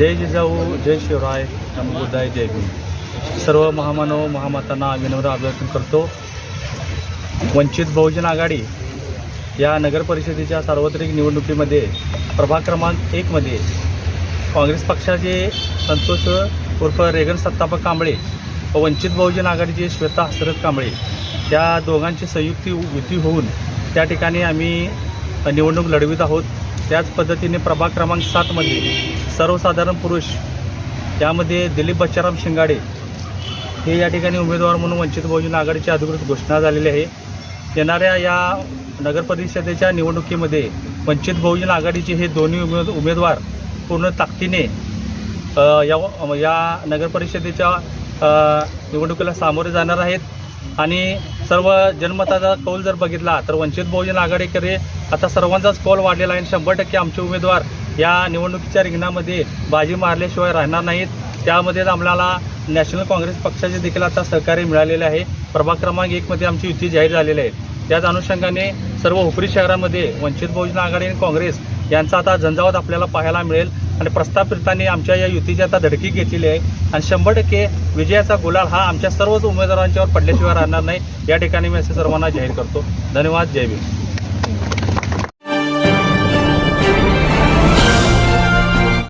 जय जिजाऊ जय शिवराय नमोदाय जय गुरु सर्व महामानव महामातांना विनम्र अभिवादन करतो वंचित बहुजन आघाडी या नगर परिषदेच्या सार्वत्रिक निवडणुकीमध्ये प्रभाग क्रमांक एकमध्ये काँग्रेस पक्षाचे संतोष उर्फ रेगन सत्तापक कांबळे व वंचित बहुजन आघाडीचे श्वेता हसरत कांबळे त्या दोघांची संयुक्ती युती होऊन त्या ठिकाणी आम्ही निवडणूक लढवित आहोत. त्याच पद्धतीने प्रभाग क्रमांक सातमध्ये सर्वसाधारण पुरुष त्यामध्ये दिलीप बच्चाराम शिंगाडे हे या ठिकाणी उमेदवार म्हणून वंचित बहुजन आघाडीची अधिकृत घोषणा झालेली आहे. येणाऱ्या या नगर परिषदेच्या निवडणुकीमध्ये वंचित बहुजन आघाडीचे हे दोन्ही उमेद उमेदवार पूर्ण ताकदीने या या नगर परिषदेच्या निवडणुकीला सामोरे जाणार आहेत. आणि सर्व जनमताचा कौल जर बघितला तर वंचित बहुजन आघाडीकडे आता सर्वांचाच कौल वाढलेला आहे. आणि शंभर टक्के आमचे उमेदवार या निवडणुकीच्या रिंगणामध्ये बाजी मारल्याशिवाय राहणार नाहीत. त्यामध्येच आम्हाला नॅशनल काँग्रेस पक्षाचे देखील आता सहकार्य मिळालेले आहे. प्रभाग क्रमांक एकमध्ये आमची युती जाहीर झालेली आहे. त्याच अनुषंगाने सर्व हुपरी शहरामध्ये वंचित बहुजन आघाडी आणि काँग्रेस यांचा आता झंझावत आपल्याला पाहायला मिळेल. आणि प्रस्थापितांनी आमच्या या युतीची आता धडकी घेतलेली आहे. आणि शंभर टक्के विजयाचा गुलाल हा आमच्या सर्वच उमेदवारांच्यावर पडल्याशिवाय राहणार नाही. या ठिकाणी मी असे सर्वांना जाहीर करतो. धन्यवाद. जय भीम.